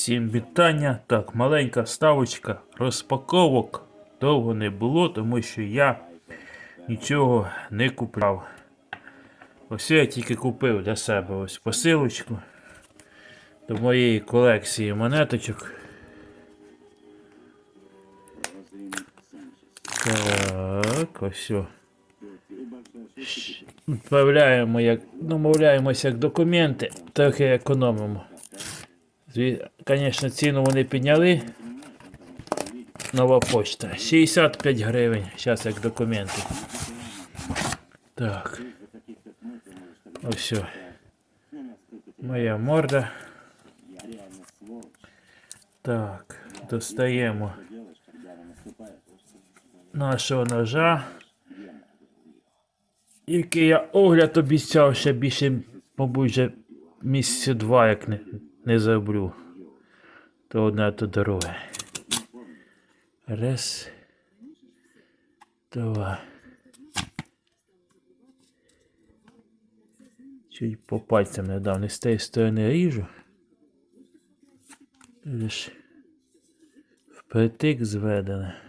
Всім вітання. Так, маленька ставочка розпаковок довго не було, тому що я нічого не купляв. Ось я тільки купив для себе ось посилочку до моєї колекції монеточок. Так, ось. Відправляємо, як домовляємося як документи, трохи економимо. Звісно, ціну вони підняли. Нова почта. 65 гривень. Зараз як документи. Так. Ось. все. Моя морда. Так, достаємо нашого ножа. Який я огляд обіцяв ще більше, мабуть, вже місяця два, як не, не забрю. То одне, то друге. Раз. Два. Чуть по пальцям не дав, не з тієї сторони ріжу. Лиш впритик зведене.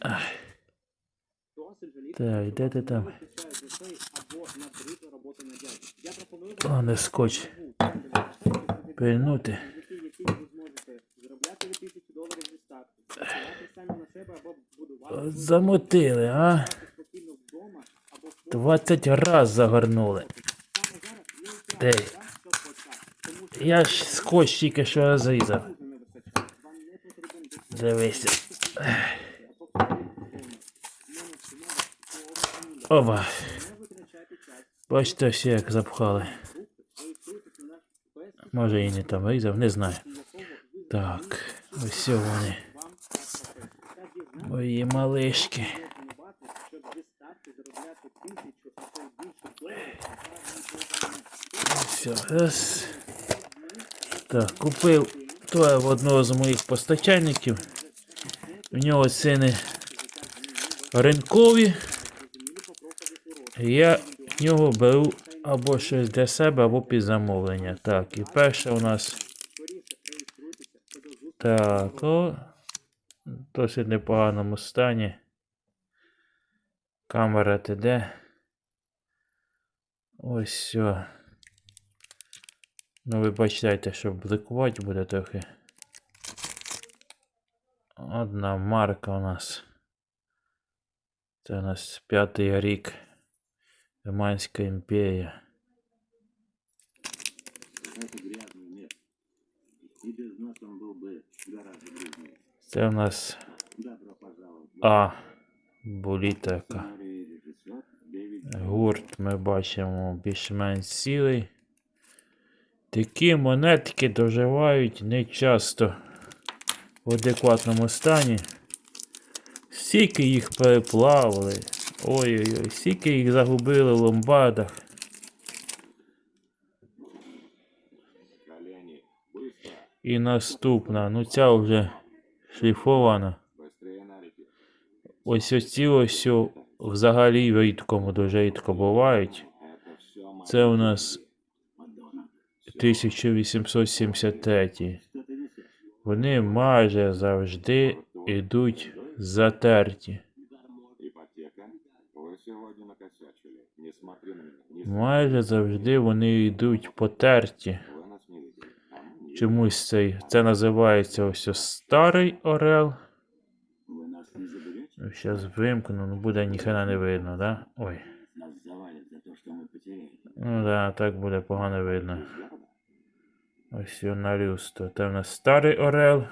Ах. Так, де ти там? О, не скотч. Пильнути. Замотили, а? 20 раз загорнули. Де? Я ж скотч тільки що розрізав. Дивися. Оба. Бачите, всі як запхали. Може і не там різав, не знаю. Так, ось вони. Мої малишки. Все, раз. Так, купив то в одного з моїх постачальників. У нього ціни ринкові. Я в нього беру або щось для себе, або під замовлення. Так, і перше у нас. Так, о, досить непоганому стані. Камера ТД. Ось все. Ну, ви бачите, що бликувати буде трохи. Одна марка у нас. Це у нас п'ятий рік. Риманська імперія. Це у нас А. Булітика. Гурт ми бачимо більш-менш цілий. Такі монетки доживають не часто в адекватному стані. Стільки їх переплавили. Ой-ой-ой, стільки їх загубили в ломбардах. І наступна, ну ця вже шліфована. Ось оці ось взагалі в рідкому дуже рідко бувають. Це у нас 1873. Вони майже завжди йдуть затерті. Майже завжди вони йдуть потерті. Вы нас не видите. А мы не Чомусь цей, це називається ось ось старий орел. Вы нас не заберете? Зараз вимкну, ну буде ніхрена не видно, да? Ой. Нас завалят за то, что мы потеряли. Ну да, так буде погано видно. Ось його на люстро. Це в нас старий орел.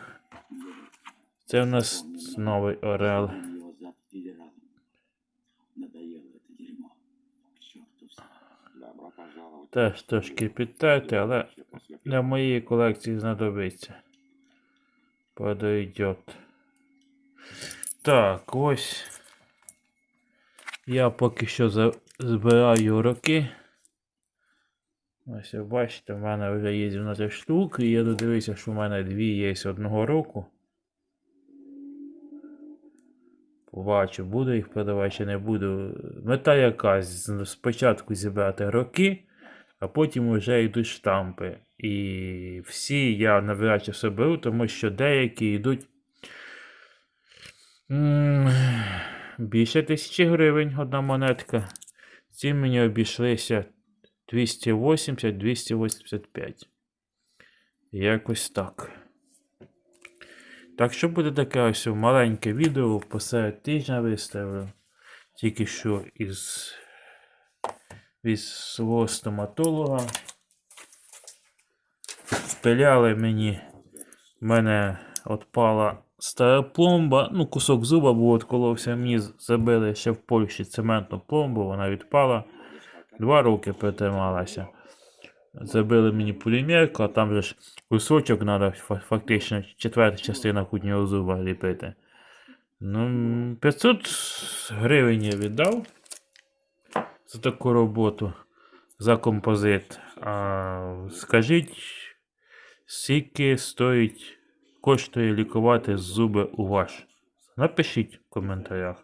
Це в нас новий орел. Теж трошки підтерти, але для моєї колекції знадобиться. Подойдет. Так, ось. Я поки що збираю роки. Ось ви бачите, в мене вже є 12 штук, і я додивився, що в мене дві є з одного року. Побачу, буду їх продавати чи не буду. Мета якась спочатку зібрати роки, а потім вже йдуть штампи. І всі я навряд чи все беру, тому що деякі йдуть більше тисячі гривень одна монетка. Ці мені обійшлися 280-285. Якось так. Так що буде таке ось маленьке відео посеред тижня виставлю. Тільки що із від свого стоматолога. Пиляли мені. В мене отпала стара пломба. Ну, кусок зуба був отколовся. Мені забили ще в Польщі цементну пломбу, вона відпала. Два роки протрималася. Забили мені полімерку, а там же ж кусочок треба фактично четверта частина кутнього зуба ліпити. Ну, 500 гривень я віддав за таку роботу, за композит. А, скажіть, скільки стоїть, коштує лікувати зуби у вас? Напишіть в коментарях.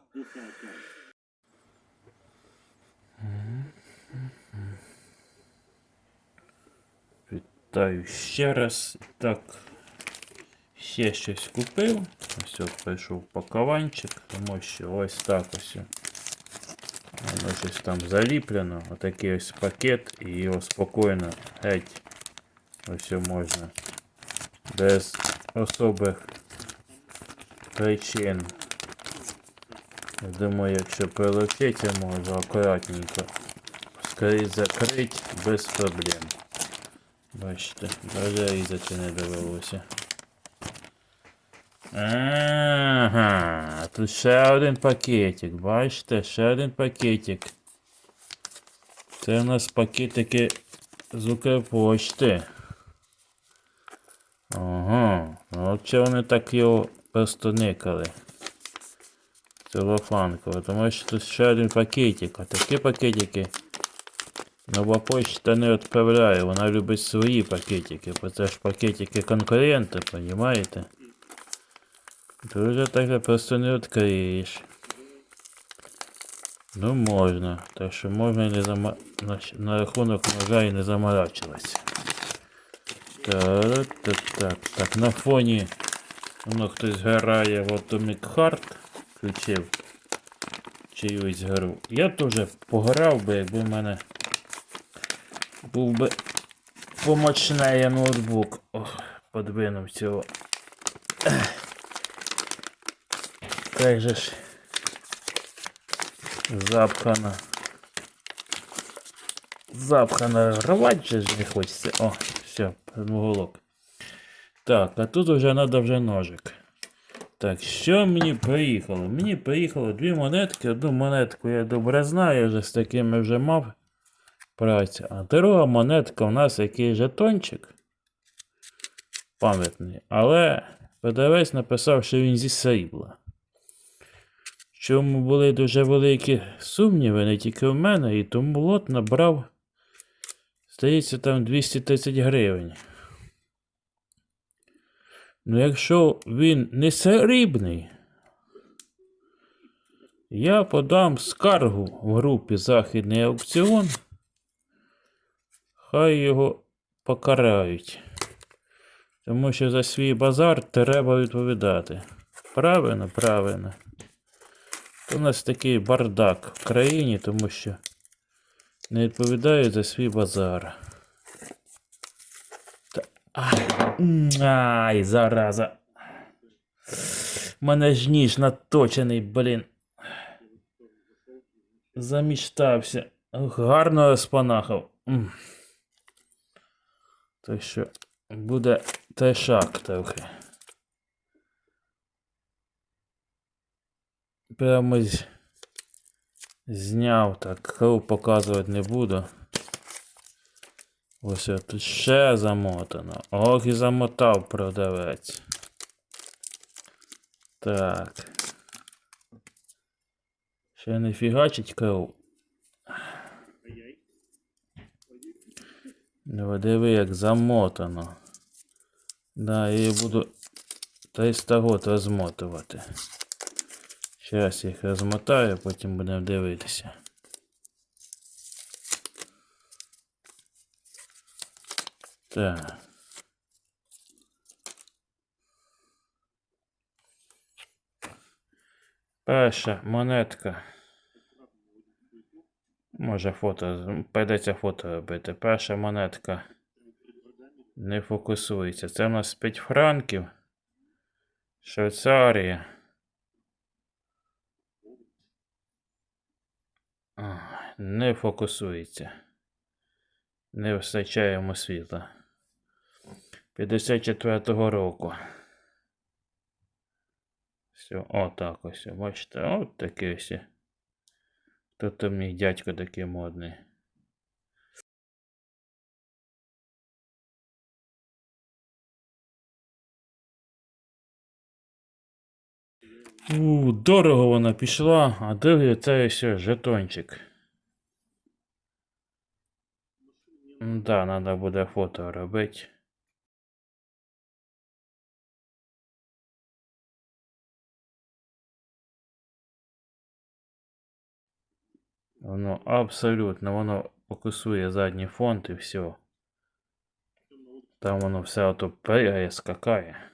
Вітаю ще раз. Так, ще щось купив. Ось прийшов пакованчик, тому що ось так ось. Воно щось там заліплено. Отакий ось пакет, і його спокійно геть. Ось можна. Без особих причин. Я думаю, якщо прилучити, можна акуратненько скоріше закрити без проблем. Бачите, навіть різати не довелося. Ага, тут ще один пакетик, бачите, ще один пакетик. Це у нас пакетики з Укрпошти. Ага, от вони так його просто никали. Целофанково, тому що тут ще один пакетик, а такі пакетики Нова почта не відправляє, вона любить свої пакетики, бо це ж пакетики конкурента, понимаєте? Дуже таке просто не відкриєш. Ну можна, так що можна не зама... на, на рахунок ножа і не заморачуватися. Так, так, так, так, на фоні воно хтось грає в Atomic Heart, включив чиюсь гру. Я теж пограв би, якби в мене був би помочнее ноутбук. Ох, подвинув цього. Как же ж запхано. Запхано рвать же ж не хочеться. О, все, уголок. Так, а тут вже треба вже ножик. Так, що мені приїхало? Мені приїхало дві монетки. Одну монетку я добре знаю, я вже з такими вже мав праця. А друга монетка у нас який жетончик. Пам'ятний. Але продавець написав, що він зі срібла. Чому були дуже великі сумніви, не тільки в мене, і тому лот набрав, здається, там 230 гривень. Ну, якщо він не срібний, я подам скаргу в групі Західний аукціон. Хай його покарають. Тому що за свій базар треба відповідати. Правильно, правильно. У нас такий бардак в країні, тому що не відповідають за свій базар. Та... Ай, ай, зараза. У мене ж ніж наточений, блін. Заміштався. Гарно розпанахав. М. Так що буде трешак трохи. Прямо зняв так, кров показувати не буду. Ось тут ще замотано. Ох і замотав продавець. Так. Ще не фігачить кров. Ну, диви, як замотано. Да, я її буду 300 год розмотувати. Зараз їх розмотаю, потім будемо дивитися. Так. Перша монетка. Може фото. Прийдеться фото робити. Перша монетка. Не фокусується. Це у нас 5 франків. Швейцарія. А, Не фокусується. Не вистачає йому світла. 54-го року. Все, отак ось. Бачите, от таке ось. Тут у мій дядько такий модний. У, дорого вона пішла, а другий це ось жетончик. Да, треба буде фото робити. Воно абсолютно, воно фокусує задній фонд і все. Там воно все ото пригає, скакає.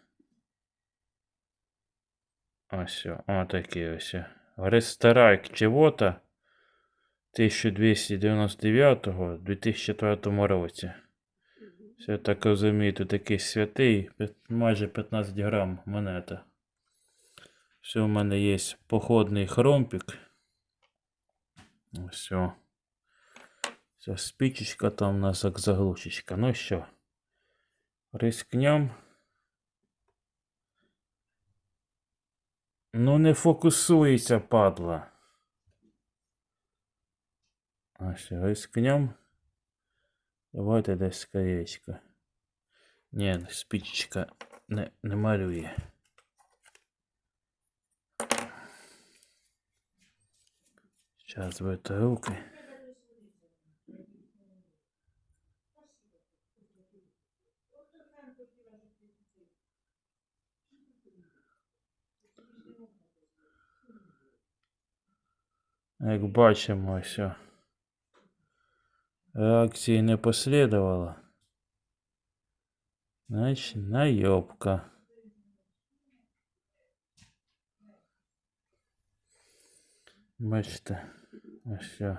Ось, отакі ось. Рестрайк чего-то 1299 в 2004 році. Все так розумію, тут такий святий, майже 15 грам монета. Все, у мене є походний хромпік. Все. Все, спичечка там у нас як заглушечка. Ну що, рискнем. Ну не фокусується, падла. Ось, рискнем. Давайте десь скоречко. Ні, спичечка не, не малює. Сейчас в руки. Як бачимо, все. Реакції не последовало. Значить, найобка. Бачите, ось все.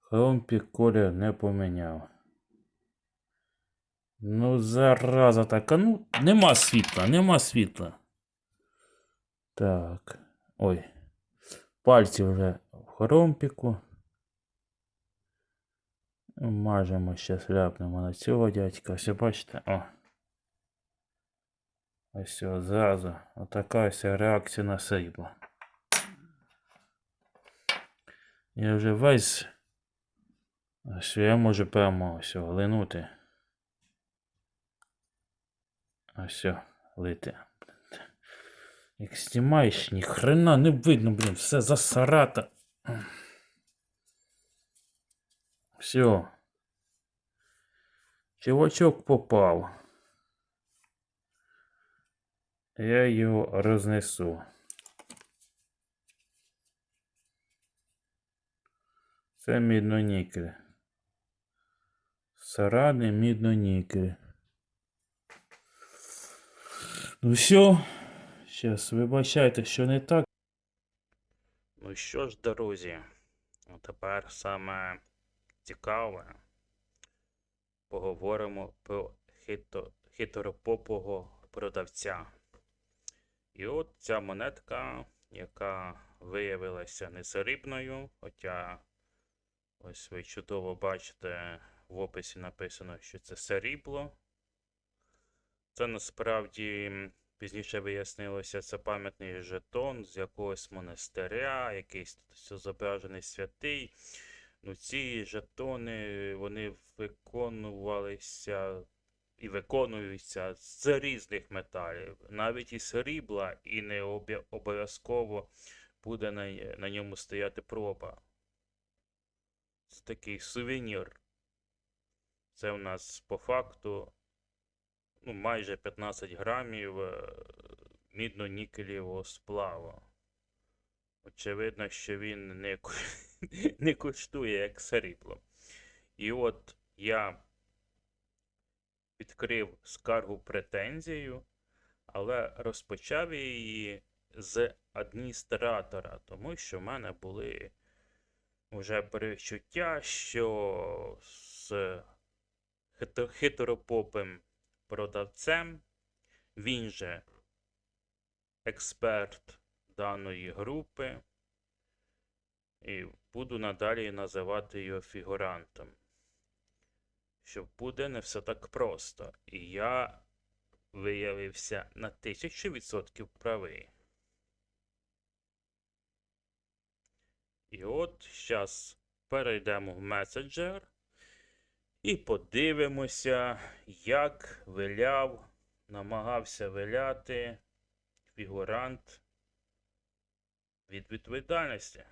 Хромпік колір не поміняв. Ну, зараза така. Ну, нема світла, нема світла. Так. Ой. Пальці вже в хромпіку. Мажемо ще ляпнемо на цього дядька. Ось бачите? О. Ось зразу. Отака ось реакція на срібло. Я вже весь. Ось я можу прямо ось глинути. Ось лити. Як знімаєш, ні хрена не видно, блін, все засарата. Все. Чувачок попав. Я його рознесу. Це мідно-нікель. Сарани мідно-нікель. Ну все. Щас, вибачайте, що не так. Ну що ж, друзі, ну тепер саме цікаве. Поговоримо про хито, хитропопого продавця. І от ця монетка, яка виявилася несрібною, хоча ось ви чудово бачите, в описі написано, що це срібло. Це насправді пізніше вияснилося, це пам'ятний жетон з якогось монастиря, якийсь тут зображений святий. Ну, ці жетони вони виконувалися і виконуються з різних металів. Навіть із срібла, і не обов'язково буде на, на ньому стояти проба. Це такий сувенір. Це у нас по факту ну, майже 15 грамів е, мідно-нікелєвого сплаву. Очевидно, що він не, не коштує як срібло. І от я відкрив скаргу претензію, але розпочав її з адміністратора, тому що в мене були вже перечуття, що з хитропопим продавцем, він же експерт даної групи, і буду надалі називати його фігурантом. Що буде не все так просто. І я виявився на тисячу відсотків правий. І от зараз перейдемо в меседжер і подивимося, як виляв, намагався виляти фігурант від відповідальності.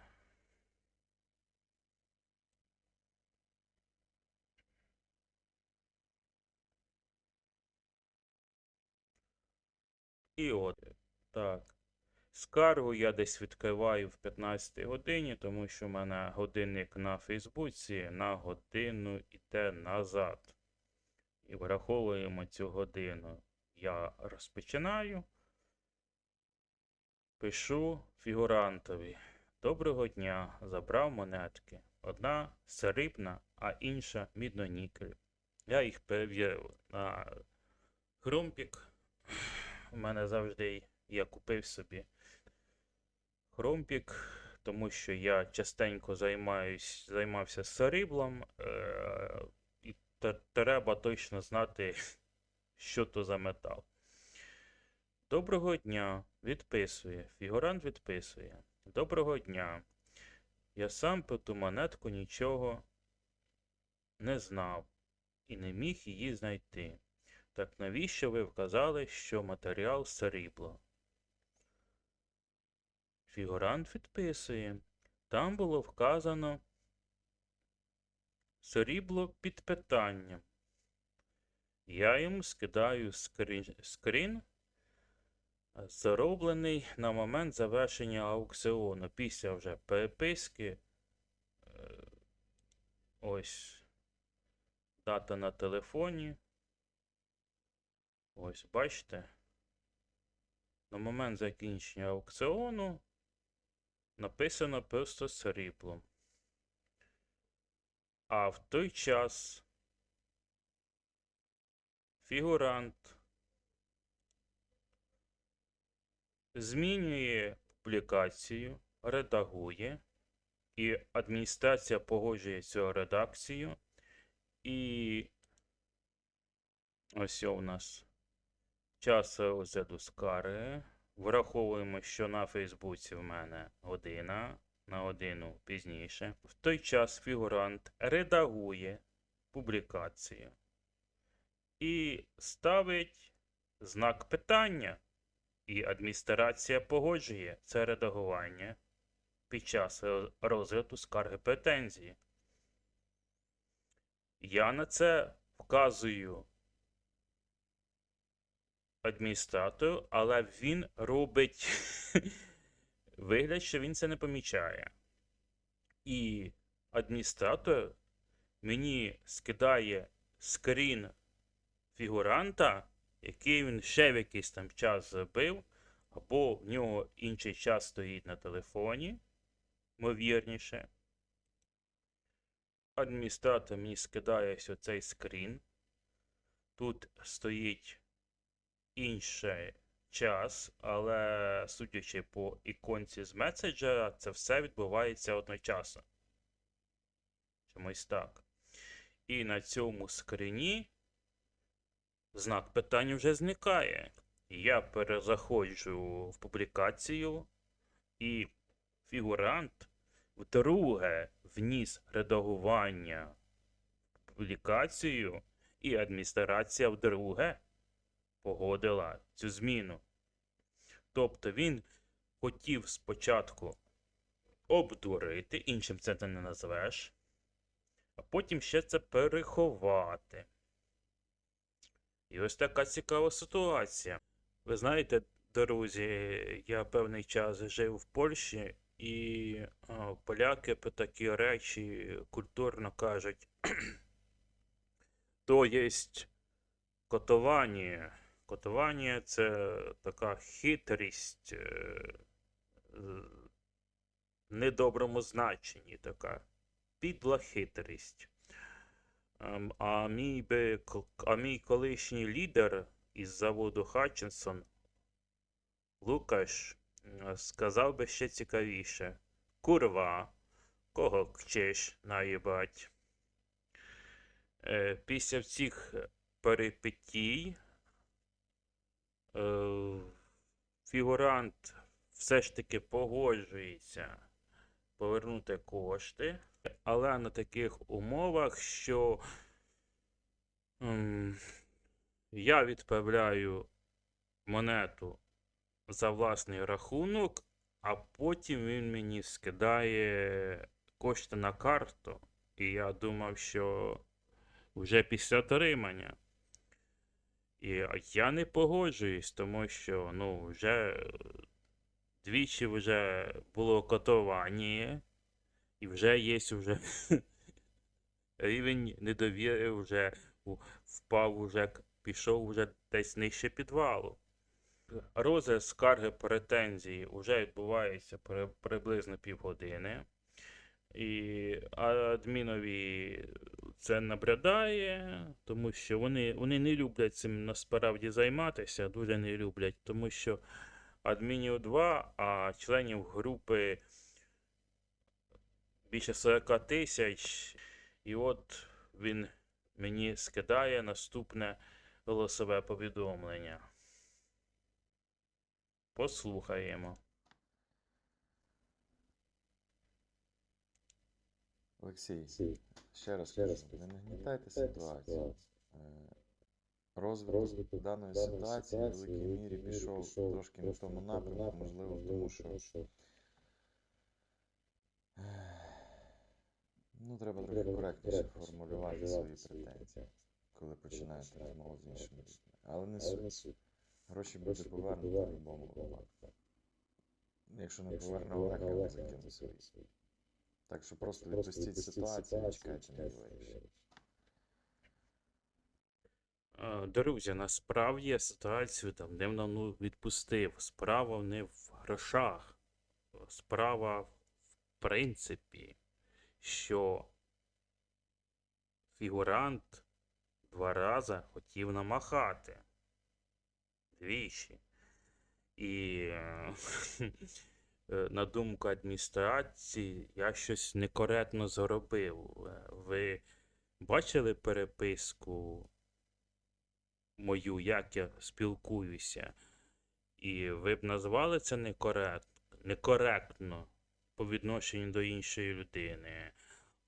І от так. Скаргу я десь відкриваю в 15 годині, тому що в мене годинник на Фейсбуці на годину йде назад. І враховуємо цю годину. Я розпочинаю. Пишу фігурантові. Доброго дня, забрав монетки. Одна срібна, а інша міднонікель. Я їх перевірив на хрумпік. У мене завжди я купив собі хромпік, тому що я частенько займаюсь, займався сріблом, е- і треба точно знати, що то за метал. Доброго дня, відписує. Фігурант відписує. Доброго дня. Я сам про ту монетку нічого не знав і не міг її знайти. Так навіщо ви вказали, що матеріал срібло? Фігурант відписує. Там було вказано срібло під питанням. Я йому скидаю скрін, скрін, зароблений на момент завершення аукціону. Після вже переписки. е, Ось дата на телефоні. Ось, бачите. На момент закінчення аукціону написано просто сріблом. А в той час фігурант змінює публікацію, редагує, і адміністрація погоджує цю редакцію. І ось у нас час розгляду скарги. Враховуємо, що на Фейсбуці в мене година, на годину пізніше. В той час фігурант редагує публікацію і ставить знак питання. І адміністрація погоджує це редагування під час розгляду скарги претензії. Я на це вказую адміністратору, але він робить вигляд, що він це не помічає. І адміністратор мені скидає скрін фігуранта, який він ще в якийсь там час зробив, або в нього інший час стоїть на телефоні, ймовірніше. Адміністратор мені скидає ось оцей скрін. Тут стоїть інший час, але судячи по іконці з меседжера, це все відбувається одночасно. Чомусь так. І на цьому скріні знак питання вже зникає. Я перезаходжу в публікацію, і фігурант вдруге вніс редагування в публікацію, і адміністрація вдруге погодила цю зміну. Тобто він хотів спочатку обдурити, іншим це ти не назвеш, а потім ще це переховати. І ось така цікава ситуація. Ви знаєте, друзі, я певний час жив в Польщі, і а, поляки про такі речі культурно кажуть. То єсть котування. Котування це така хитрість е, в недоброму значенні, така підла хитрість. Ем, А мій, би, а мій колишній лідер із заводу Хатчинсон Лукаш сказав би ще цікавіше. Курва, кого кчеш наїбать? Е, Після всіх перипетій фігурант все ж таки погоджується повернути кошти, але на таких умовах, що ем, я відправляю монету за власний рахунок, а потім він мені скидає кошти на карту. І я думав, що вже після отримання. І я не погоджуюсь, тому що ну, вже двічі вже було котування, і вже є вже рівень недовіри вже впав, уже пішов уже десь нижче підвалу. Розгляд скарги претензії вже відбувається при, приблизно півгодини. І адмінові це набридає, тому що вони, вони не люблять цим насправді займатися, дуже не люблять, тому що адмінів 2, а членів групи більше 40 тисяч. І от він мені скидає наступне голосове повідомлення. Послухаємо. Олексій, ще раз кажу, не нагнітайте ситуацію. Е, Розвиток даної ситуації в великій мірі пішов трошки не в тому напрямку, можливо, тому, що ну, треба трохи коректніше формулювати свої претензії, коли починаєте розмову з іншими людьми. Але не суть. Гроші буде повернуто в будь-якому випадку. Якщо не поверне Олег, я не закину свої. Так що просто відпустіть ситуацію, не чекайте на її вирішення. Друзі, насправді я ситуацію там давно відпустив. Справа не в грошах. Справа в принципі, що фігурант два рази хотів намахати. Двічі. І на думку адміністрації, я щось некоректно зробив. Е, Ви бачили переписку мою, як я спілкуюся, і ви б назвали це некорект, некоректно по відношенню до іншої людини,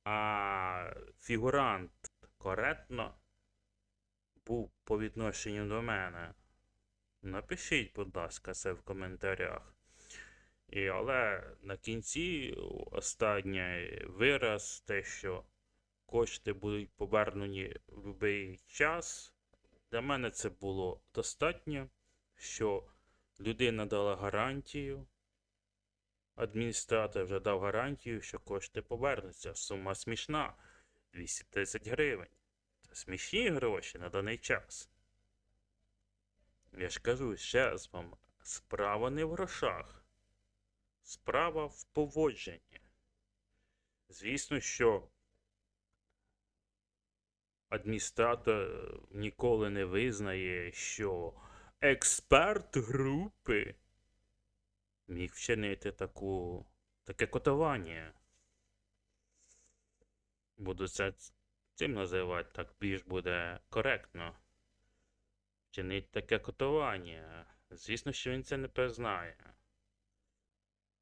а фігурант коректно був по відношенню до мене. Напишіть, будь ласка, це в коментарях. І, але на кінці останній вираз, те, що кошти будуть повернені в будь-який час. Для мене це було достатньо, що людина дала гарантію, адміністратор вже дав гарантію, що кошти повернуться. Сума смішна 230 гривень. Це смішні гроші на даний час. Я ж кажу ще раз вам, справа не в грошах, справа в поводженні. Звісно, що адміністратор ніколи не визнає, що експерт групи міг вчинити таку, таке котування. Буду це цим називати, так більш буде коректно. Вчинить таке котування. Звісно, що він це не признає.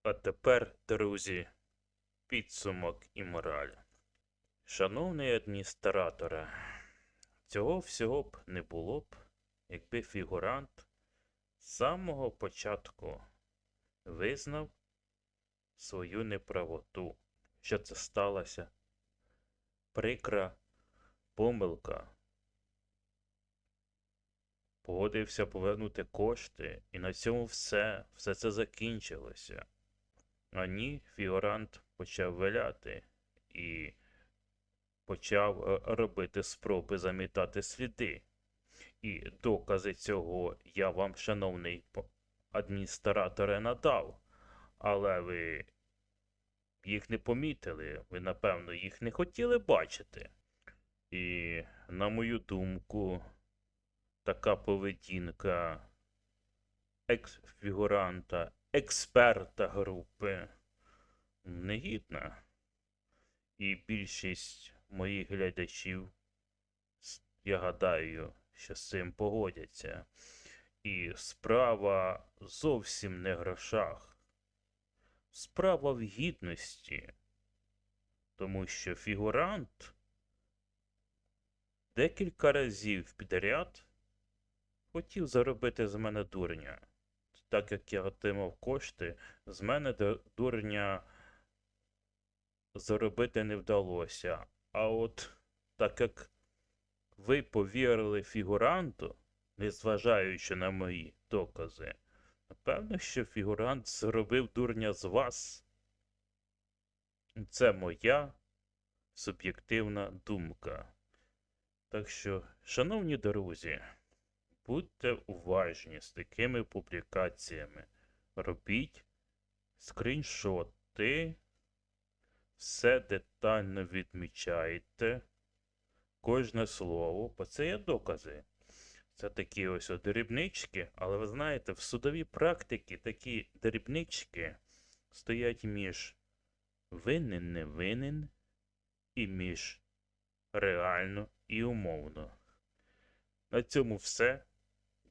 А тепер, друзі, підсумок і мораль. Шановний адміністраторе, цього всього б не було б, якби фігурант з самого початку визнав свою неправоту, що це сталася прикра помилка. Погодився повернути кошти, і на цьому все, все це закінчилося. А ні, фігурант почав виляти і почав е, робити спроби замітати сліди. І докази цього я вам, шановний адміністраторе, надав. Але ви їх не помітили, ви, напевно, їх не хотіли бачити. І, на мою думку, така поведінка екс-фігуранта, експерта групи негідна. І більшість моїх глядачів, я гадаю, що з цим погодяться. І справа зовсім не в грошах. Справа в гідності. Тому що фігурант декілька разів підряд хотів заробити з мене дурня. Так як я отримав кошти, з мене дурня заробити не вдалося. А от так як ви повірили фігуранту, незважаючи на мої докази, напевно, що фігурант зробив дурня з вас. Це моя суб'єктивна думка. Так що, шановні друзі, будьте уважні з такими публікаціями. Робіть скріншоти, все детально відмічайте, кожне слово, бо це є докази. Це такі ось дрібнички, але ви знаєте, в судовій практиці такі дрібнички стоять між винен не винен і між реально і умовно. На цьому все.